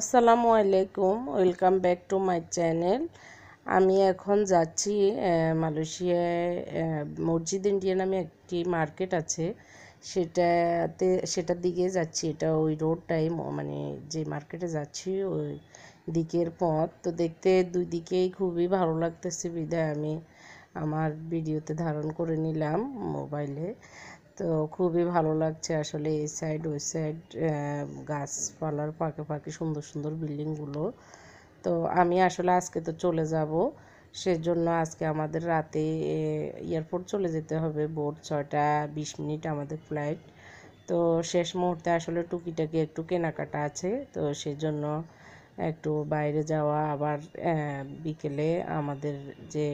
আসসালামু আলাইকুম welcome back to my channel আমি এখন যাচ্ছি মালয়েশিয়ায় মসজিদ ইন্ডিয়া নামে একটি মার্কেট আছে। সেটাতে, সেটার দিকে যাচ্ছি, এটা ওই রোডটাই মানে যে মার্কেটে যাচ্ছি, ওই দিকের পথ। তো দেখতে দুই দিকেই খুবই ভালো লাগতেছে বিধায় আমি আমার ভিডিওতে ধারণ করে নিলাম মোবাইলে তো খুবই ভালো লাগছে আসলে এই সাইড ওই সাইড গাছপালার ফাঁকে ফাঁকে সুন্দর সুন্দর বিল্ডিংগুলো তো আমি আসলে আজকে তো চলে যাব, সেজন্য আজকে আমাদের রাতে এয়ারপোর্ট চলে যেতে হবে। ভোর ছয়টা বিশ মিনিট আমাদের ফ্লাইট তো শেষ মুহূর্তে আসলে টুকিটাকি একটু কেনাকাটা আছে। তো সেজন্য একটু বাইরে যাওয়া, আবার বিকেলে আমাদের যে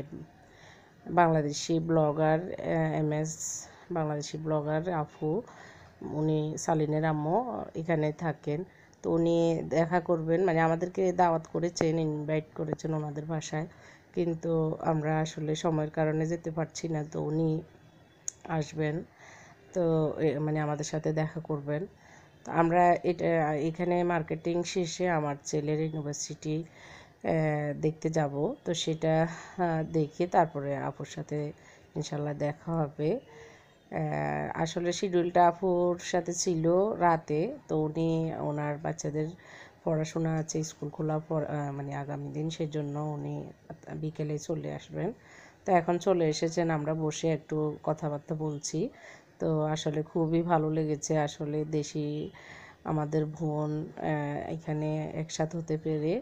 Bangladeshi blogger M S Bangladeshi blogger Afu, উনি সালিনের আম্মু, এখানে থাকেন। তো উনি দেখা করবেন মানে আমাদেরকে দাওয়াত করেছেন ইনভাইট করেছেন ওনাদের বাসায়। কিন্তু আমরা আসলে সময়ের কারণে যেতে পারছি না, তো উনি আসবেন। তো মানে আমাদের সাথে দেখা করবেন। তো আমরা এটা, এখানে মার্কেটিং শেষে আমার ছেলের ইউনিভার্সিটি দেখতে যাব। তো সেটা দেখে তারপরে আপুর সাথে ইনশাল্লাহ দেখা হবে। আসলে শিডিউলটা আপুর সাথে ছিল রাতে, তো উনি ওনার বাচ্চাদের পড়াশোনা আছে, স্কুল খোলা মানে আগামী দিন, সেজন্য উনি বিকেলে চলে আসবেন। তো এখন চলে এসেছেন, আমরা বসে একটু কথাবার্তা বলছি। তো আসলে খুবই ভালো লেগেছে, আসলে দেশি আমাদের বোন এখানে একসাথে হতে পেরে।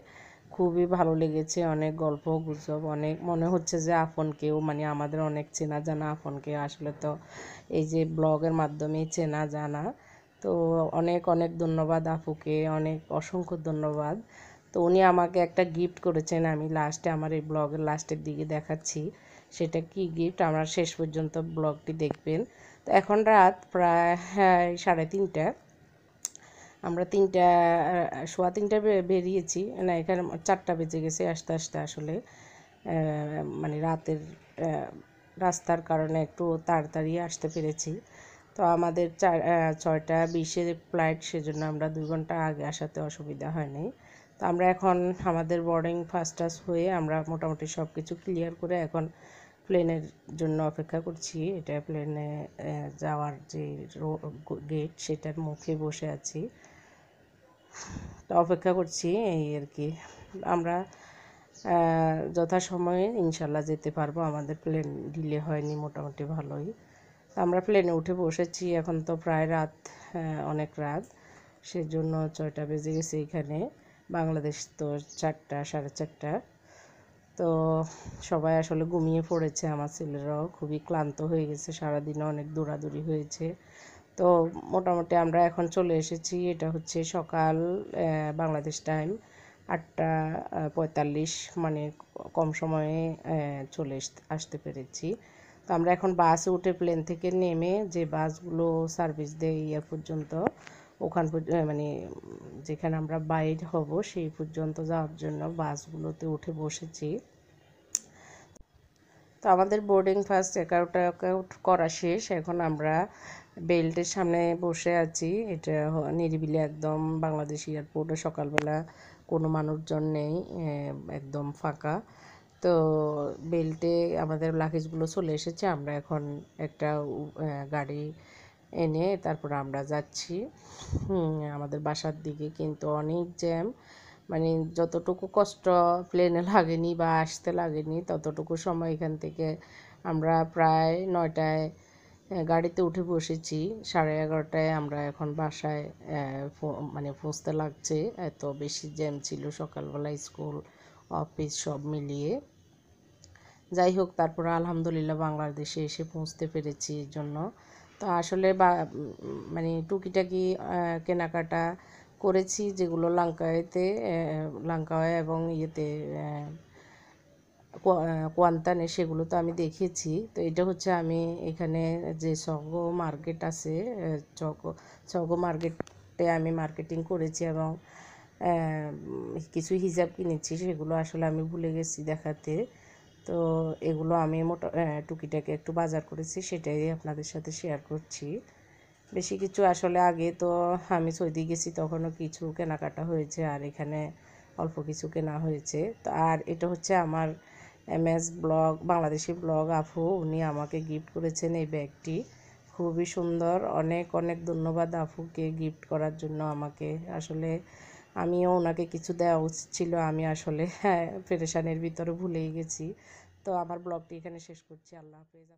খুবই ভালো লেগেছে অনেক গল্প গুজব অনেক মনে হচ্ছে যে আপন কেউ মানে আমাদের অনেক চেনা জানা আপন কেউ আসলে তো এই যে ব্লগের মাধ্যমেই চেনা জানা। তো অনেক অনেক ধন্যবাদ আপুকে অনেক অসংখ্য ধন্যবাদ। তো উনি আমাকে একটা গিফট করেছেন আমি লাস্টে আমার এই ব্লগের লাস্টের দিকে দেখাচ্ছি। সেটা কি গিফট আমরা শেষ পর্যন্ত ব্লগটি দেখবেন। তো এখন রাত প্রায় হ্যাঁ, সাড়ে তিনটা। আমরা তিনটা সোয়া তিনটা বেরিয়েছি। না, এখানে চারটা বেজে গেছে আস্তে আস্তে আসলে। মানে রাতের রাস্তার কারণে একটু তাড়াতাড়ি আসতে পেরেছি। তো আমাদের চার ছয়টা বিশের ফ্লাইট সেজন্য আমরা দুই ঘণ্টা আগে আসাতে অসুবিধা হয়নি। তো আমরা এখন আমাদের বোর্ডিং ফার্স্ট ক্লাস হয়ে আমরা মোটামুটি সব কিছু ক্লিয়ার করে এখন প্লেনের জন্য অপেক্ষা করছি। এটা প্লেনে যাওয়ার যে গেট সেটার মুখে বসে আছি। অপেক্ষা করছি এই আর কি। আমরা যথাসময়ে ইনশাল্লাহ যেতে পারব। আমাদের প্লেন ডিলে হয়নি, মোটামুটি ভালোই। আমরা প্লেনে উঠে বসেছি। এখন তো প্রায় রাত অনেক রাত। সেজন্য ছয়টা বেজে গেছে এখানে। বাংলাদেশ তো চারটা, সাড়ে চারটা। তো সবাই আসলে ঘুমিয়ে পড়েছে। আমার ছেলেরাও খুবই ক্লান্ত হয়ে গেছে। সারাদিনে অনেক দৌড়াদৌড়ি হয়েছে। তো মোটামুটি আমরা এখন চলে এসেছি, এটা হচ্ছে সকাল বাংলাদেশ টাইম আটটা পঁয়তাল্লিশ মানে কম সময়ে চলে আসতে পেরেছি। তো আমরা এখন বাসে উঠে প্লেন থেকে নেমে যে বাসগুলো সার্ভিস দেয় ইয়ার পর্যন্ত, ওখান মানে যেখানে আমরা বাইর হব সেই পর্যন্ত যাওয়ার জন্য বাসগুলোতে উঠে বসেছি। তো আমাদের বোর্ডিং ফার্স্ট চেকআউট আউট করা শেষ, এখন আমরা বেল্টের সামনে বসে আছি। এটা নিরিবিলি একদম বাংলাদেশ এয়ারপোর্টে সকালবেলা কোনো মানুষজন নেই একদম ফাঁকা। তো বেল্টে আমাদের লাগেজগুলো চলে এসেছে, আমরা এখন একটা গাড়ি এনে তারপর আমরা যাচ্ছি। আমাদের বাসার দিকে কিন্তু অনেক জ্যাম মানে যতটুকু কষ্ট প্লেনে লাগেনি বা আসতে লাগেনি, ততটুকু সময় এখান থেকে আমরা প্রায় নয়টায় গাড়িতে উঠে বসেছি। সাড়ে এগারোটায় আমরা এখন বাসায় মানে পৌঁছতে লাগছে। এত বেশি জ্যাম ছিল সকালবেলা, স্কুল, অফিস সব মিলিয়ে। যাই হোক, তারপর আলহামদুলিল্লাহ বাংলাদেশে এসে পৌঁছতে পেরেছি এর জন্য। তো আসলে বা মানে টুকিটাকি কেনাকাটা করেছি যেগুলো লাঙ্কাইতে লাঙ্কাওয়ে এবং ইয়েতে কোয়ান্তানে সেগুলো তো আমি দেখেছি। তো এটা হচ্ছে আমি এখানে যে সগো মার্কেট আছে আহ, চগো মার্কেটে আমি মার্কেটিং করেছি এবং কিছু হিজাব কিনেছি সেগুলো আসলে আমি ভুলে গেছি দেখাতে। তো এগুলো আমি মোটা টুকিটাকি একটু বাজার করেছি সেটাই আপনাদের সাথে শেয়ার করছি। বেশি কিছু আসলে আগে তো আমি সৌদি গেছি তখনও কিছু কেনাকাটা হয়েছে আর এখানে অল্প কিছু কেনা হয়েছে। তো আর এটা হচ্ছে আমার M S blog, Bangladeshi blog Afu উনি আমাকে গিফট করেছেন এই ব্যাগটি। খুবই সুন্দর। অনেক অনেক ধন্যবাদ আফুকে গিফট করার জন্য আমাকে। আসলে আমিও ওনাকে কিছু দেওয়া উচিত ছিল। আমি আসলে হ্যাঁ ফেরেশানের ভিতরে ভুলেই গেছি। তো আমার ব্লগটি এখানে শেষ করছি। আল্লাহ হাফেজ।